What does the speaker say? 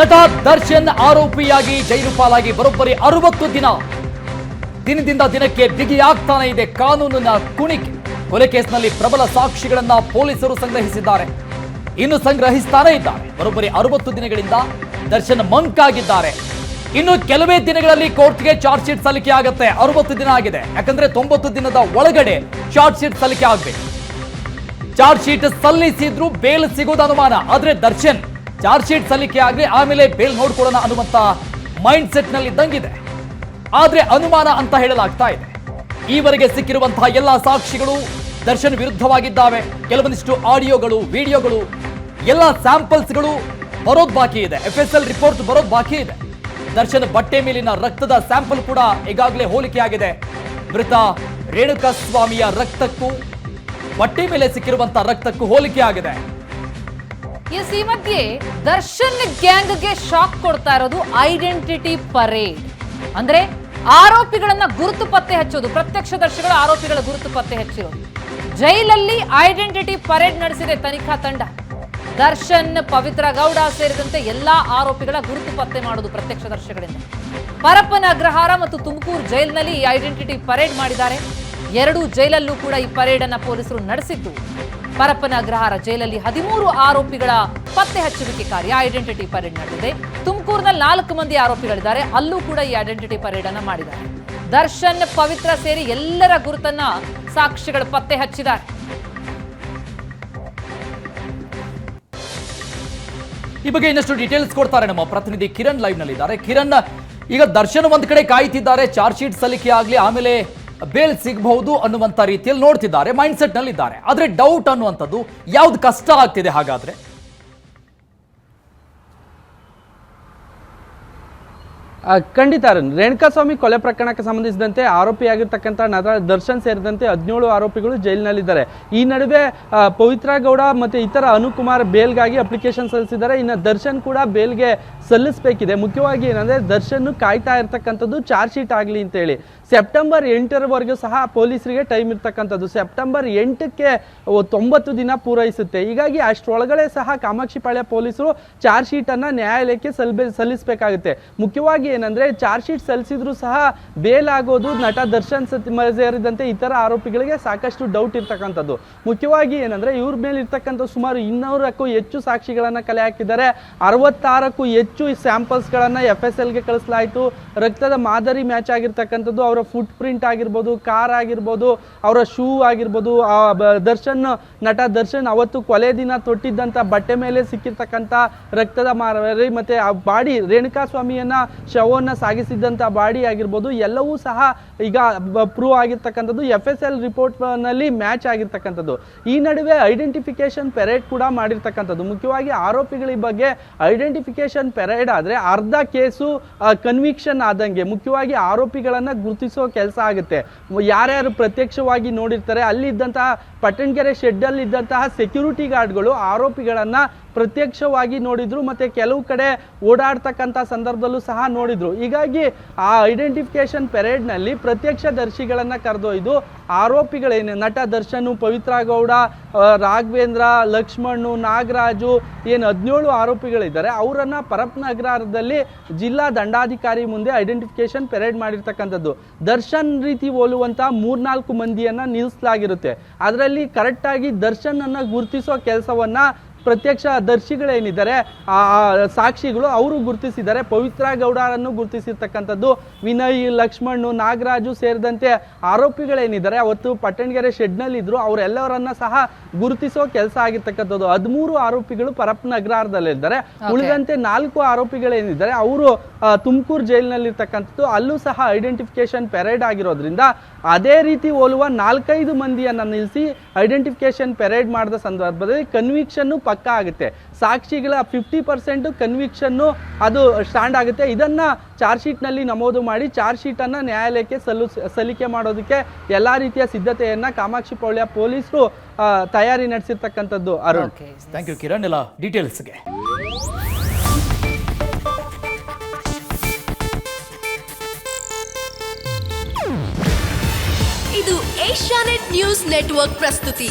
ನಟ ದರ್ಶನ್ ಆರೋಪಿಯಾಗಿ ಜೈಲು ಪಾಲಾಗಿ ಬರೋಬ್ಬರಿ ಅರವತ್ತು ದಿನ. ದಿನದಿಂದ ದಿನಕ್ಕೆ ಬಿಗಿಯಾಗ್ತಾನೆ ಇದೆ ಕಾನೂನಿನ ಕುಣಿಕೆ. ಕೊಲೆ ಕೇಸ್ನಲ್ಲಿ ಪ್ರಬಲ ಸಾಕ್ಷಿಗಳನ್ನ ಪೊಲೀಸರು ಸಂಗ್ರಹಿಸಿದ್ದಾರೆ. ಇನ್ನು ಸಂಗ್ರಹಿಸ್ತಾನೇ ಇದ್ದಾರೆ. ಬರೋಬ್ಬರಿ ಅರವತ್ತು ದಿನಗಳಿಂದ ದರ್ಶನ್ ಮಂಕಾಗಿದ್ದಾರೆ ಇನ್ನು ಕೆಲವೇ ದಿನಗಳಲ್ಲಿ ಕೋರ್ಟ್ಗೆ ಚಾರ್ಜ್ ಶೀಟ್ ಸಲ್ಲಿಕೆ ಆಗುತ್ತೆ. ಅರವತ್ತು ದಿನ ಆಗಿದೆ. ಯಾಕಂದ್ರೆ ತೊಂಬತ್ತು ದಿನದ ಒಳಗಡೆ ಚಾರ್ಜ್ ಶೀಟ್ ಸಲ್ಲಿಕೆ ಆಗಬೇಕು. ಚಾರ್ಜ್ ಶೀಟ್ ಸಲ್ಲಿಸಿದ್ರು ಬೇಲ್ ಸಿಗೋದು ಅನುಮಾನ. ಆದ್ರೆ ದರ್ಶನ್ ಚಾರ್ಜ್ ಶೀಟ್ ಸಲ್ಲಿಕೆ ಆಗಲಿ, ಆಮೇಲೆ ಬೇಲ್ ನೋಡ್ಕೊಳ್ಳೋಣ ಅನ್ನುವಂತ ಮೈಂಡ್ ಸೆಟ್ನಲ್ಲಿ ಇದ್ದಂಗಿದೆ. ಆದರೆ ಅನುಮಾನ ಅಂತ ಹೇಳಲಾಗ್ತಾ ಇದೆ. ಈವರೆಗೆ ಸಿಕ್ಕಿರುವಂತಹ ಎಲ್ಲ ಸಾಕ್ಷಿಗಳು ದರ್ಶನ್ ವಿರುದ್ಧವಾಗಿದ್ದಾವೆ. ಕೆಲವೊಂದಿಷ್ಟು ಆಡಿಯೋಗಳು, ವಿಡಿಯೋಗಳು, ಎಲ್ಲ ಸ್ಯಾಂಪಲ್ಸ್ಗಳು ಬರೋದು ಬಾಕಿ ಇದೆ. ಎಫ್ ಎಸ್ ಎಲ್ ರಿಪೋರ್ಟ್ ಬರೋದು ಬಾಕಿ ಇದೆ. ದರ್ಶನ್ ಬಟ್ಟೆ ಮೇಲಿನ ರಕ್ತದ ಸ್ಯಾಂಪಲ್ ಕೂಡ ಈಗಾಗಲೇ ಹೋಲಿಕೆಯಾಗಿದೆ ಮೃತ ರೇಣುಕಾ ಸ್ವಾಮಿಯ ರಕ್ತಕ್ಕೂ ಬಟ್ಟೆ ಮೇಲೆ ಸಿಕ್ಕಿರುವಂತಹ ರಕ್ತಕ್ಕೂ ಹೋಲಿಕೆ ಆಗಿದೆ. ಎಸ್ ಈ ಮಧ್ಯೆ ದರ್ಶನ್ ಗ್ಯಾಂಗ್ಗೆ ಶಾಕ್ ಕೊಡ್ತಾ ಇರೋದು ಐಡೆಂಟಿಟಿ ಪರೇಡ್. ಅಂದ್ರೆ ಆರೋಪಿಗಳನ್ನ ಗುರುತು ಪತ್ತೆ ಹಚ್ಚೋದು ಪ್ರತ್ಯಕ್ಷದರ್ಶಿಗಳು ಆರೋಪಿಗಳ ಗುರುತು ಪತ್ತೆ ಹಚ್ಚಿರೋದು. ಜೈಲಲ್ಲಿ ಐಡೆಂಟಿಟಿ ಪರೇಡ್ ನಡೆಸಿದೆ ತನಿಖಾ ತಂಡ. ದರ್ಶನ್, ಪವಿತ್ರ ಗೌಡ ಸೇರಿದಂತೆ ಎಲ್ಲಾ ಆರೋಪಿಗಳ ಗುರುತು ಪತ್ತೆ ಮಾಡೋದು ಪ್ರತ್ಯಕ್ಷದರ್ಶಿಗಳಿಂದ ಪರಪ್ಪನ ಅಗ್ರಹಾರ ಮತ್ತು ತುಮಕೂರು ಜೈಲಿನಲ್ಲಿ ಈ ಐಡೆಂಟಿಟಿ ಪರೇಡ್ ಮಾಡಿದ್ದಾರೆ. ಎರಡೂ ಜೈಲಲ್ಲೂ ಕೂಡ ಈ ಪರೇಡ್ ಅನ್ನ ಪೊಲೀಸರು ನಡೆಸಿದ್ದು ಪರಪ್ಪನ ಅಗ್ರಹಾರ ಜೈಲಲ್ಲಿ ಹದಿಮೂರು ಆರೋಪಿಗಳ ಪತ್ತೆ ಹಚ್ಚುವಿಕೆ ಕಾರ್ಯ. ಐಡೆಂಟಿಟಿ ಪರೇಡ್ ನಡೆದಿದೆ. ತುಮಕೂರಿನಲ್ಲಿ ನಾಲ್ಕು ಮಂದಿ ಆರೋಪಿಗಳಿದ್ದಾರೆ. ಅಲ್ಲೂ ಕೂಡ ಈ ಐಡೆಂಟಿಟಿ ಪರೇಡ್ ಅನ್ನ ಮಾಡಿದ್ದಾರೆ. ದರ್ಶನ್ ಪವಿತ್ರ ಸೇರಿ ಎಲ್ಲರ ಗುರುತನ್ನ ಸಾಕ್ಷಿಗಳು ಪತ್ತೆ ಹಚ್ಚಿದ್ದಾರೆ. ಈ ಬಗ್ಗೆ ಇನ್ನಷ್ಟು ಡೀಟೇಲ್ಸ್ ಕೊಡ್ತಾರೆ ನಮ್ಮ ಪ್ರತಿನಿಧಿ ಕಿರಣ್ ಲೈವ್ ನಲ್ಲಿದ್ದಾರೆ. ಕಿರಣ್, ಈಗ ದರ್ಶನ್ ಒಂದ್ ಕಡೆ ಕಾಯ್ತಿದ್ದಾರೆ. ಚಾರ್ಜ್ ಶೀಟ್ ಸಲ್ಲಿಕೆ ಆಗ್ಲಿ, ಆಮೇಲೆ ಬೇಲ್ ಸಿಗಬಹುದು ಅನ್ನುವಂಥ ರೀತಿಯಲ್ಲಿ ನೋಡ್ತಿದ್ದಾರೆ ಮೈಂಡ್ ಇದ್ದಾರೆ ಆದರೆ ಡೌಟ್ ಅನ್ನುವಂಥದ್ದು ಯಾವ್ದು ಕಷ್ಟ ಆಗ್ತಿದೆ ಹಾಗಾದ್ರೆ? ಖಂಡಿತ ರೇಣುಕಾಸ್ವಾಮಿ ಕೊಲೆ ಪ್ರಕರಣಕ್ಕೆ ಸಂಬಂಧಿಸಿದಂತೆ ಆರೋಪಿಯಾಗಿರ್ತಕ್ಕಂಥ ನಟ ದರ್ಶನ್ ಸೇರಿದಂತೆ ಹದಿನೇಳು ಆರೋಪಿಗಳು ಜೈಲಿನಲ್ಲಿದ್ದಾರೆ. ಈ ನಡುವೆ ಪವಿತ್ರ ಗೌಡ ಮತ್ತು ಇತರ ಅನುಕುಮಾರ್ ಬೇಲ್ಗಾಗಿ ಅಪ್ಲಿಕೇಶನ್ ಸಲ್ಲಿಸಿದ್ದಾರೆ. ಇನ್ನು ದರ್ಶನ್ ಕೂಡ ಬೇಲ್ಗೆ ಸಲ್ಲಿಸಬೇಕಿದೆ. ಮುಖ್ಯವಾಗಿ ಏನಂದರೆ ದರ್ಶನ್ ಕಾಯ್ತಾ ಇರ್ತಕ್ಕಂಥದ್ದು ಚಾರ್ಜ್ ಶೀಟ್ ಆಗಲಿ ಅಂತೇಳಿ. ಸೆಪ್ಟೆಂಬರ್ ಎಂಟರವರೆಗೂ ಸಹ ಪೊಲೀಸರಿಗೆ ಟೈಮ್ ಇರ್ತಕ್ಕಂಥದ್ದು. ಸೆಪ್ಟೆಂಬರ್ ಎಂಟಕ್ಕೆ ತೊಂಬತ್ತು ದಿನ ಪೂರೈಸುತ್ತೆ. ಹೀಗಾಗಿ ಅಷ್ಟರೊಳಗಡೆ ಸಹ ಕಾಮಾಕ್ಷಿಪಾಳ್ಯ ಪೊಲೀಸರು ಚಾರ್ಜ್ ಶೀಟನ್ನು ನ್ಯಾಯಾಲಯಕ್ಕೆ ಸಲ್ಲಿಸಬೇಕಾಗುತ್ತೆ. ಮುಖ್ಯವಾಗಿ ಏನಂದ್ರೆ ಚಾರ್ಜ್ ಶೀಟ್ ಸಲ್ಲಿಸಿದ್ರು ಸಹ ಬೇಲ್ ಆಗೋದು, ನಟ ದರ್ಶನ್ ಸತಿ ಸೇರಿದಂತೆ ಇತರ ಆರೋಪಿಗಳಿಗೆ ಸಾಕಷ್ಟು ಡೌಟ್ ಇರ್ತಕ್ಕಂಥದ್ದು. ಮುಖ್ಯವಾಗಿ ಏನಂದ್ರೆ ಇವ್ರ ಮೇಲೆ ಇರ್ತಕ್ಕಂಥ ಸುಮಾರು ಇನ್ನೂರಕ್ಕೂ ಹೆಚ್ಚು ಸಾಕ್ಷಿಗಳನ್ನ ಕಲೆ ಹಾಕಿದ್ದಾರೆ. ಅರವತ್ತಾರಕ್ಕೂ ಹೆಚ್ಚು ಸ್ಯಾಂಪಲ್ಸ್ಗಳನ್ನ ಎಫ್ ಎಸ್ ಎಲ್ಗೆ ಕಳಿಸಲಾಯಿತು. ರಕ್ತದ ಮಾದರಿ ಮ್ಯಾಚ್ ಆಗಿರ್ತಕ್ಕಂಥದ್ದು, ಅವರ ಫುಟ್ ಪ್ರಿಂಟ್ ಆಗಿರ್ಬೋದು ಕಾರ್ ಆಗಿರ್ಬೋದು, ಅವರ ಶೂ ಆಗಿರ್ಬೋದು. ಆ ದರ್ಶನ್, ನಟ ದರ್ಶನ್ ಅವತ್ತು ಕೊಲೆ ದಿನ ತೊಟ್ಟಿದ್ದಂಥ ಬಟ್ಟೆ ಮೇಲೆ ಸಿಕ್ಕಿರ್ತಕ್ಕಂಥ ರಕ್ತದ ಮಾದರಿ ಮತ್ತೆ ಆ ಬಾಡಿ ರೇಣುಕಾ ಸ್ವಾಮಿಯನ್ನ ಶವವನ್ನು ಸಾಗಿಸಿದ್ದಂಥ ಬಾಡಿ ಆಗಿರ್ಬೋದು, ಎಲ್ಲವೂ ಸಹ ಈಗ ಪ್ರೂವ್ ಆಗಿರ್ತಕ್ಕಂಥದ್ದು ಎಫ್ ಎಸ್ ಎಲ್ ರಿಪೋರ್ಟ್ನಲ್ಲಿ ಮ್ಯಾಚ್ ಆಗಿರ್ತಕ್ಕಂಥದ್ದು. ಈ ನಡುವೆ ಐಡೆಂಟಿಫಿಕೇಶನ್ ಪೆರೇಡ್ ಕೂಡ ಮಾಡಿರ್ತಕ್ಕಂಥದ್ದು. ಮುಖ್ಯವಾಗಿ ಆರೋಪಿಗಳ ಬಗ್ಗೆ ಐಡೆಂಟಿಫಿಕೇಶನ್ ಪೆರೇಡ್ ಆದರೆ ಅರ್ಧ ಕೇಸು ಕನ್ವಿಕ್ಷನ್ ಆದಂಗೆ. ಮುಖ್ಯವಾಗಿ ಆರೋಪಿಗಳನ್ನು ಗುರುತಿಸೋ ಕೆಲಸ ಆಗುತ್ತೆ. ಯಾರ್ಯಾರು ಪ್ರತ್ಯಕ್ಷವಾಗಿ ನೋಡಿರ್ತಾರೆ, ಅಲ್ಲಿದ್ದಂತಹ ಪಟ್ಟಣಗೆರೆ ಶೆಡ್ಡಲ್ಲಿ ಇದ್ದಂತಹ ಸೆಕ್ಯೂರಿಟಿ ಗಾರ್ಡ್ಗಳು ಆರೋಪಿಗಳನ್ನು ಪ್ರತ್ಯಕ್ಷವಾಗಿ ನೋಡಿದ್ರು, ಮತ್ತೆ ಕೆಲವು ಕಡೆ ಓಡಾಡ್ತಕ್ಕಂಥ ಸಂದರ್ಭದಲ್ಲೂ ಸಹ ನೋಡಿದ್ರು. ಹೀಗಾಗಿ ಆ ಐಡೆಂಟಿಫಿಕೇಶನ್ ಪೆರೇಡ್ನಲ್ಲಿ ಪ್ರತ್ಯಕ್ಷದರ್ಶಿಗಳನ್ನು ಕರೆದೊಯ್ದು ಆರೋಪಿಗಳೇನು ನಟ ದರ್ಶನು ಪವಿತ್ರ ಗೌಡ ರಾಘವೇಂದ್ರ, ಲಕ್ಷ್ಮಣ್ಣು, ನಾಗರಾಜು, ಏನು ಹದಿನೇಳು ಆರೋಪಿಗಳಿದ್ದಾರೆ. ಅವರನ್ನು ಪರಪ್ನಗರದಲ್ಲಿ ಜಿಲ್ಲಾ ದಂಡಾಧಿಕಾರಿ ಮುಂದೆ ಐಡೆಂಟಿಫಿಕೇಶನ್ ಪೆರೇಡ್ ಮಾಡಿರ್ತಕ್ಕಂಥದ್ದು. ದರ್ಶನ್ ರೀತಿ ಹೋಲುವಂಥ ಮೂರ್ನಾಲ್ಕು ಮಂದಿಯನ್ನ ನಿಲ್ಲಿಸಲಾಗಿರುತ್ತೆ ಅದರಲ್ಲಿ ಕರೆಕ್ಟಾಗಿ ದರ್ಶನನ್ನು ಗುರುತಿಸೋ ಕೆಲಸವನ್ನ ಪ್ರತ್ಯಕ್ಷ ದರ್ಶಿಗಳೇನಿದ್ದಾರೆ ಆ ಆ ಸಾಕ್ಷಿಗಳು ಅವರು ಗುರುತಿಸಿದ್ದಾರೆ ಪವಿತ್ರ ಗೌಡರನ್ನು ಗುರುತಿಸಿರ್ತಕ್ಕಂಥದ್ದು ವಿನಯ್ ಲಕ್ಷ್ಮಣ್ಣು ನಾಗರಾಜು ಸೇರಿದಂತೆ ಆರೋಪಿಗಳೇನಿದ್ದಾರೆ ಅವತ್ತು ಪಟ್ಟಣಗೆರೆ ಶೆಡ್ನಲ್ಲಿದ್ದರು ಅವರೆಲ್ಲವರನ್ನ ಸಹ ಗುರುತಿಸೋ ಕೆಲಸ ಆಗಿರ್ತಕ್ಕಂಥದ್ದು. ಹದಿಮೂರು ಆರೋಪಿಗಳು ಪರಪ್ನಗರದಲ್ಲಿದ್ದಾರೆ ಉಳಿದಂತೆ ನಾಲ್ಕು ಆರೋಪಿಗಳೇನಿದ್ದಾರೆ ಅವರು ತುಮಕೂರು ಜೈಲಿನಲ್ಲಿರ್ತಕ್ಕಂಥದ್ದು ಅಲ್ಲೂ ಸಹ ಐಡೆಂಟಿಫಿಕೇಶನ್ ಪೆರೇಡ್ ಆಗಿರೋದ್ರಿಂದ ಅದೇ ರೀತಿ ಹೋಲುವ ನಾಲ್ಕೈದು ಮಂದಿಯನ್ನ ನಿಲ್ಲಿಸಿ ಐಡೆಂಟಿಫಿಕೇಶನ್ ಪೆರೇಡ್ ಮಾಡಿದ ಸಂದರ್ಭದಲ್ಲಿ ಕನ್ವಿಕ್ಷನ್ನು ಪಕ್ಕ ಆಗುತ್ತೆ. ಸಾಕ್ಷಿಗಳ ಫಿಫ್ಟಿ ಪರ್ಸೆಂಟ್ ಕನ್ವಿಕ್ಷನ್ನು ಅದು ಸ್ಟ್ಯಾಂಡ್ ಆಗುತ್ತೆ. ಇದನ್ನು ಚಾರ್ಜ್ ಶೀಟ್ನಲ್ಲಿ ನಮೂದು ಮಾಡಿ ಚಾರ್ಜ್ ಶೀಟನ್ನು ನ್ಯಾಯಾಲಯಕ್ಕೆ ಸಲ್ಲು ಸಲ್ಲಿಕೆ ಮಾಡೋದಕ್ಕೆ ಎಲ್ಲ ರೀತಿಯ ಸಿದ್ಧತೆಯನ್ನು ಕಾಮಾಕ್ಷಿ ಪೌಳ್ಯ ಪೊಲೀಸರು ತಯಾರಿ ನಡೆಸಿರ್ತಕ್ಕಂಥದ್ದು ಅರುಣ್. ಥ್ಯಾಂಕ್ ಯು ಕಿರಣ್ ಎಲ್ಲ ಡೀಟೇಲ್ಸ್ಗೆ ಇದು ಏಷ್ಯಾನೆಟ್ ನ್ಯೂಸ್ ನೆಟ್ವರ್ಕ್ ಪ್ರಸ್ತುತಿ.